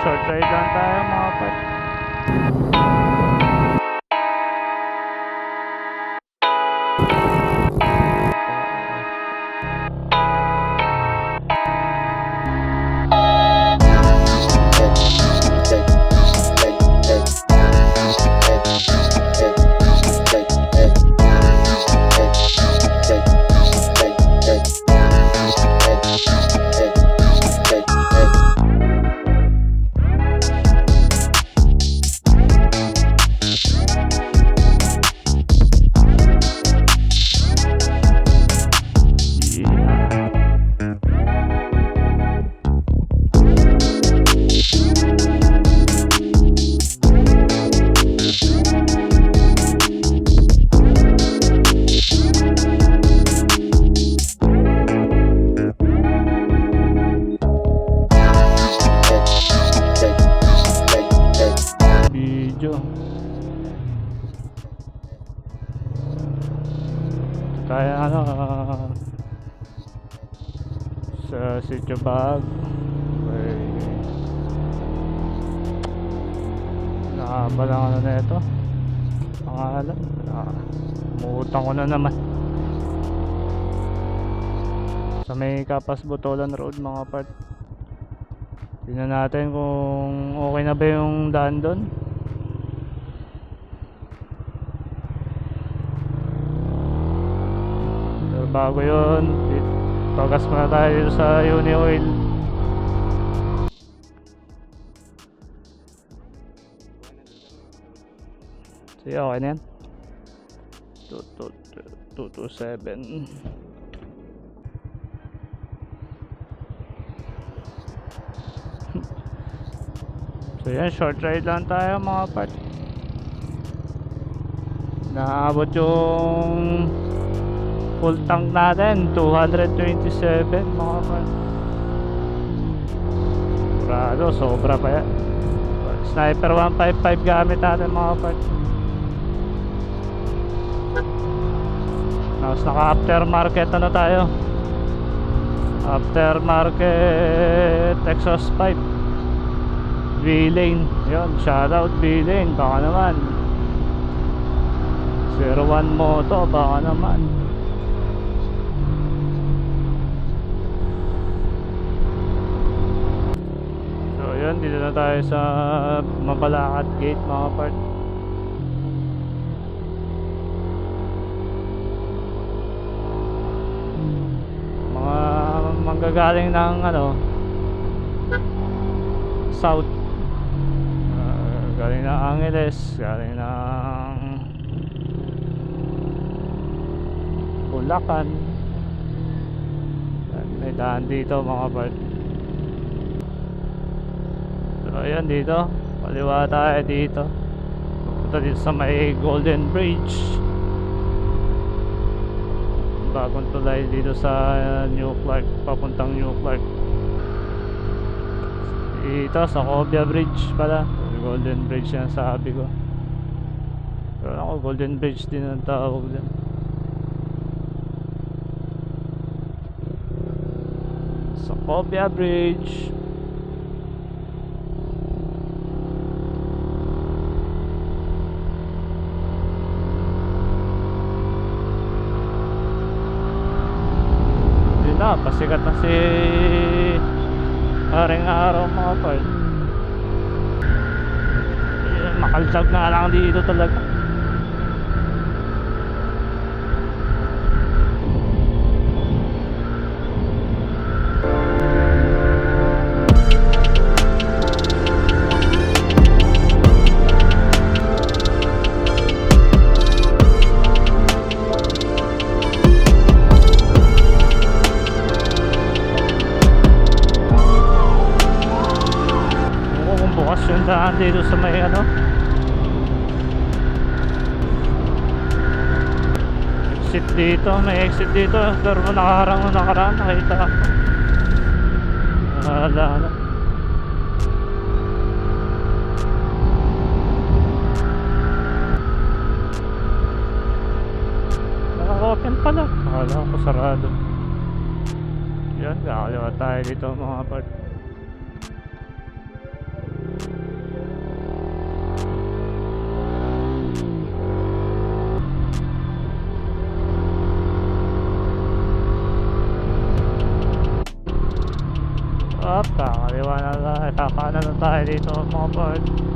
short ride lang tayo mga part. Bag okay. nakaba lang ano na ito. Pangalan. Ah, umuutang ko na naman. Sa may Kapas Botolan Road mga part. Tingnan natin kung okay na ba yung daan doon. Pero bago yun, pagas muna tayo sa Uni Oil. Sige, okay na yan. 227. so yan, short ride lang tayo mga part. Naabot yung full tank natin 227 mga par Sigurado sobra pa yan. Sniper 155 gamit natin mga par Tapos naka aftermarket ano tayo? Aftermarket exhaust pipe. V-Lane. Yun, shoutout V-Lane Baka naman. 01 Moto Baka naman So yun, dito na tayo sa Mabalacat Gate mga part. Mga manggagaling ng ano South. Ah, Galing ng Angeles Galing ng Bulacan. May daan dito mga part So ayan dito. Kaliwa tayo dito. Pupunta dito sa may Golden Bridge. Bagong tulay dito sa uh, New Clark. Papuntang New Clark. Dito sa Cobia Bridge pala. Golden Bridge yan sabi ko. Pero ako Golden Bridge din ang tawag dyan Sa Cobia Bridge Yun na, si Haring araw mga Yun, Makalsag na lang dito talaga dito sa may ano. Exit dito, may exit dito. Pero nakaharang na nakaraan, nakita ko Wala na. Naka-open pala. Akala ko sarado. Yan, kakaliwa tayo dito mga part kakanan na tayo dito mga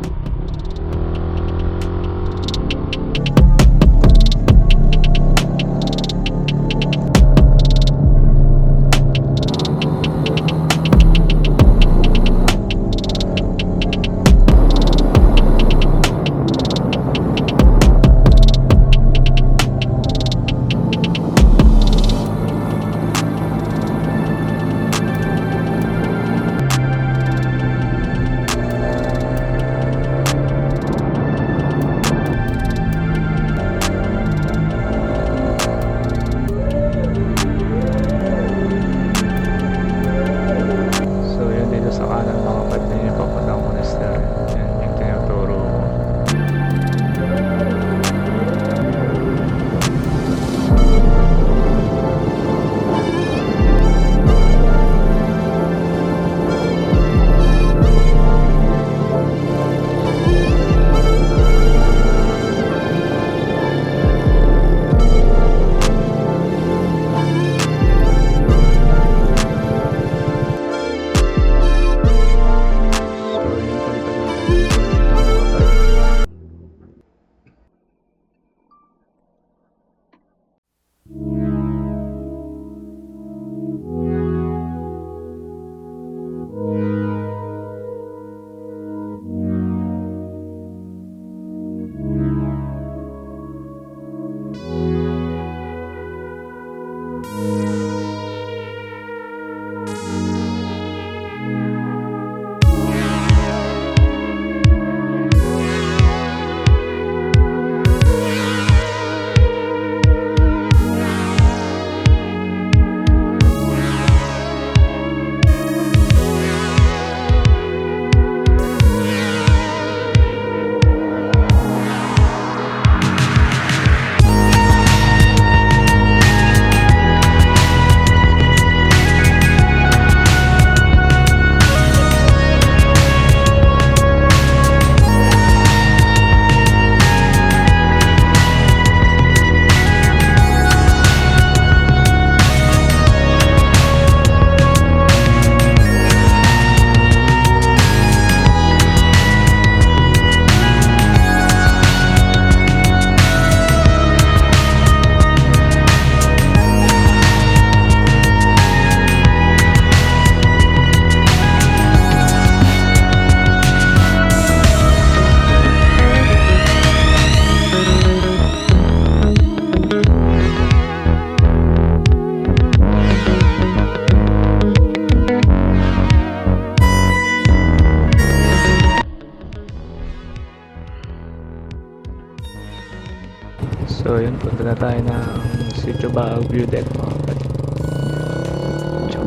So yun, punta na tayo ng Sitio Baag View Deck mga kapatid.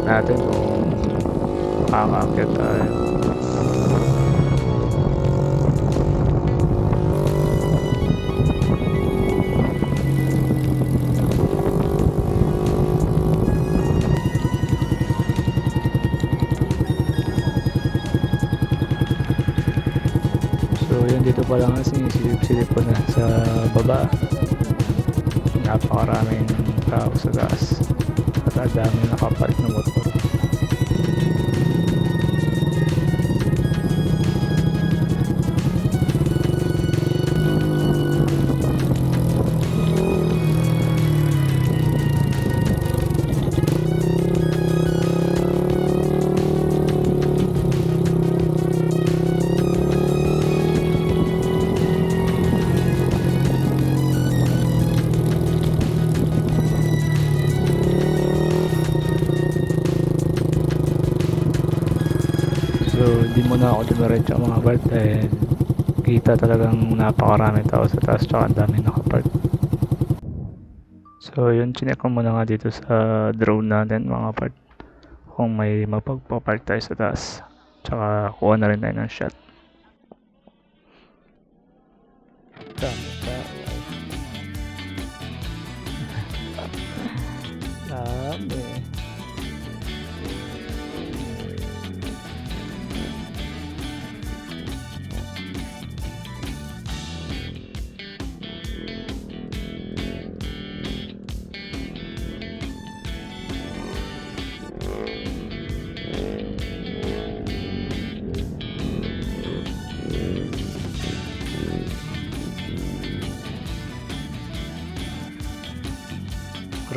Natin kung makakakit tayo. So yun dito pa lang sinisilip-silip ko na sa baba. Napakaraming tao sa taas. At ang dami nakapark na motor. Di mo na ako dumiretso mga part dahil kita talagang napakarami tao sa taas tsaka ang daming nakapark. So, yun, chinek ko muna nga dito sa drone natin mga part kung may mapagpapark tayo sa taas. Tsaka kuha na rin tayo ng shot.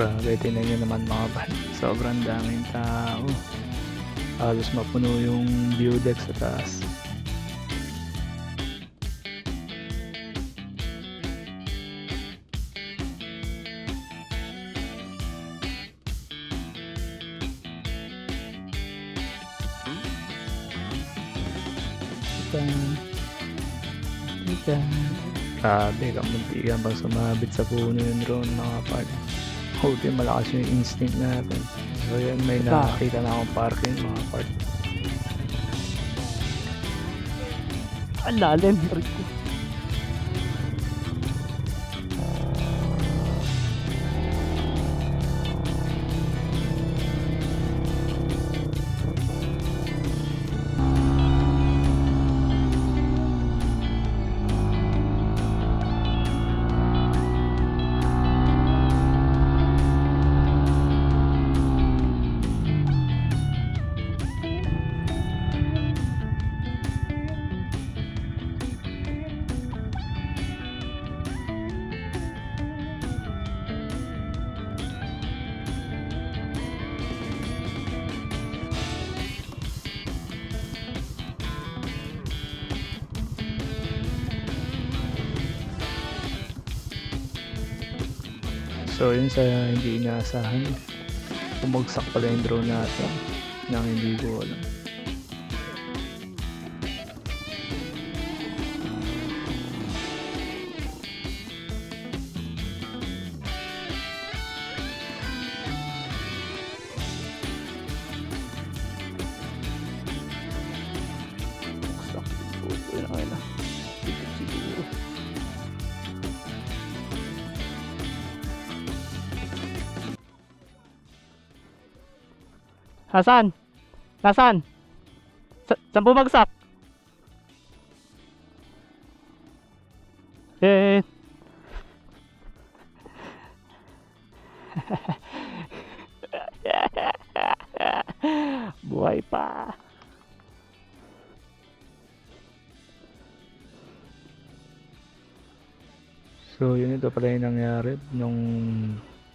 Grabe, tingnan nyo naman mga pan. Sobrang daming tao. Halos mapuno yung view deck sa taas. Ika. Ika. Grabe, kamuntikan pag sumabit sa puno yung drone mga par. Buti malakas yung instinct natin. So yan, may Ika. nakakita na akong parking mga par. Ang lalim. Rico. So yun sa hindi inaasahan. Bumagsak pala yung drone natin nang hindi ko alam. Hasan! Nasaan? Sa saan bumagsak? Eh. Buhay pa. So yun ito pala yung nangyari nung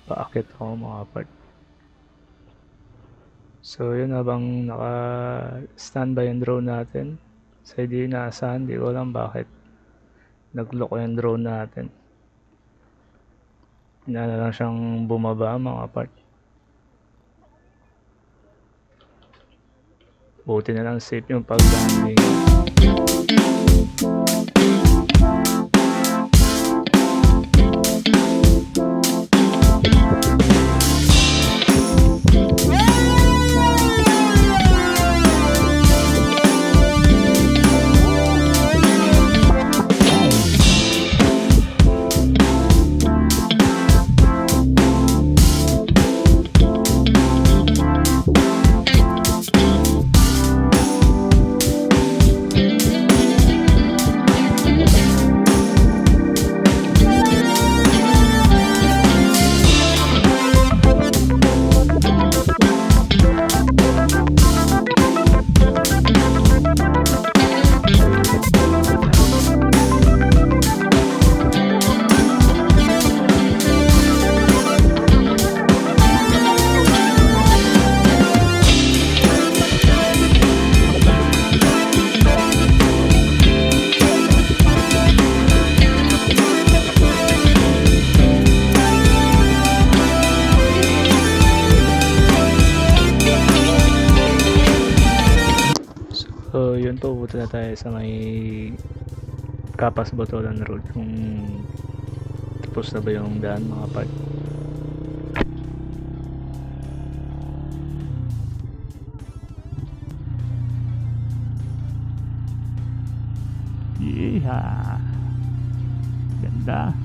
paakit ako mga part. So yun habang naka-standby yung drone natin. Sa hindi inaasahan, di ko alam bakit nag-lock yung drone natin. Na lang siyang bumaba mga part. Buti na lang safe yung pag-landing. Sa may Kapas Botolan Road. Kung tapos na ba yung daan mga part. Yeah. Ganda.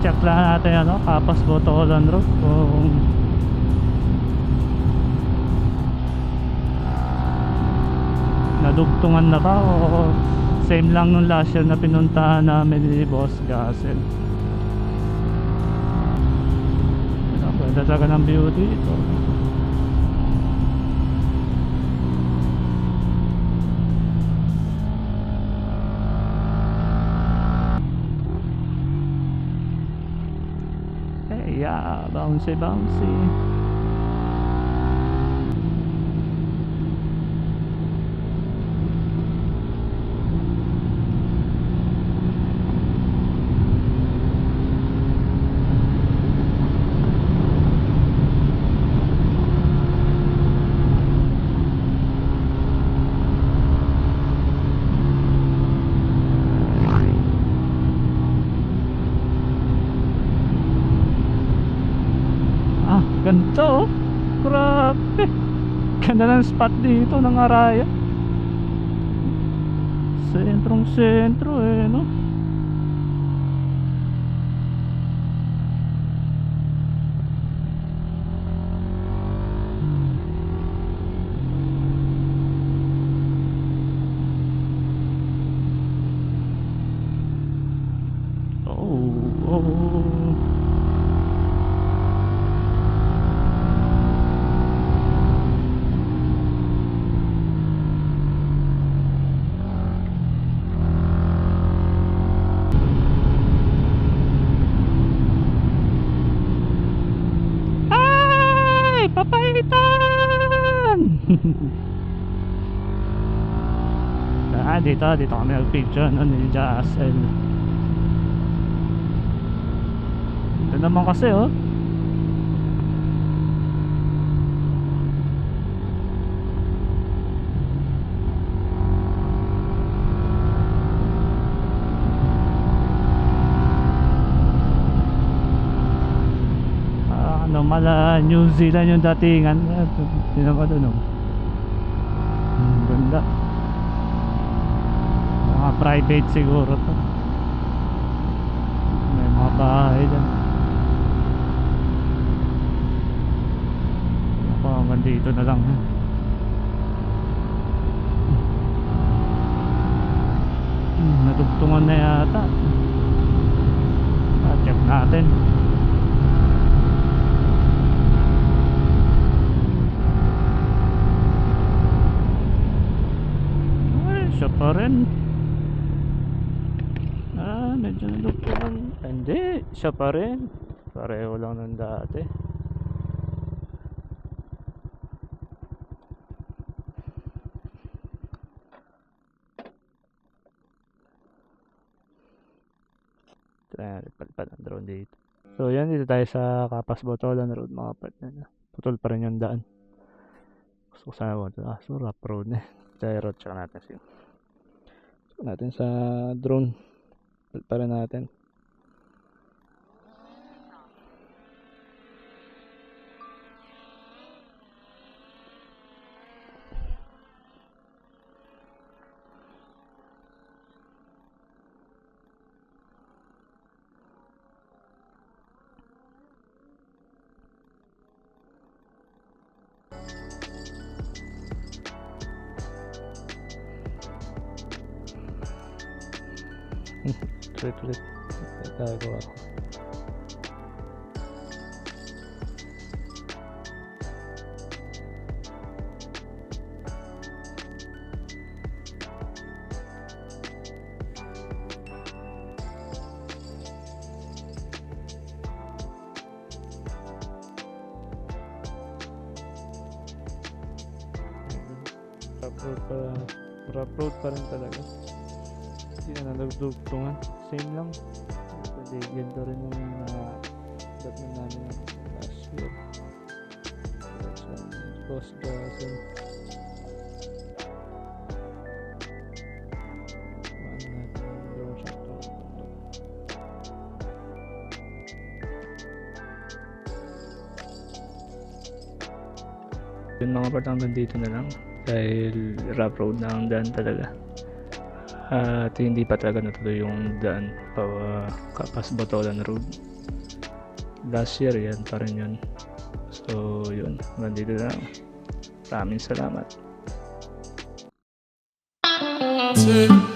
Check lang natin ano, Kapas Botolan Road kung nadugtungan na ba o same lang nung last year na pinuntahan namin ni Boss Gassel. Ayan, Ganda talaga ng view dito. Bouncy, bouncy. Ganito oh. Grabe. Ganda ng spot dito ng Araya. Sentrong sentro eh, no? Oh, oh. Ay! Papaitan! Ah, dito, dito kami nag-picture no, ni naman kasi oh. Ano mala New Zealand yung datingan Tingnan mo doon oh. Ang ganda private siguro to May mga bahay dyan Ako dito na lang eh. Hmm, Nadugtungan na yata ah, Check natin siya pa. Ah, medyo nalugtugan. Hindi, siya pa rin. Pareho lang ng dati. Kaya palipad ang drone dito. So yan, dito tayo sa Kapas Botolan Road mga partner. Putol pa rin yung daan. Gusto ko sana mo. Ah, so rough road na. Tayo road check natin siya. Check natin sa drone. Pa rin natin. wait, wait, wait. Na nalugtungan. Same lang. Pwede ganito rin yung mga datnan namin ng last year. Drone shot to. Yung mga part hanggang dito na lang dahil rough road na ang daan talaga At hindi pa talaga natuloy yung daan pa Kapas Botolan Road. Last year yan pa rin yun. So yun, hanggang dito na lang. Maraming salamat. Take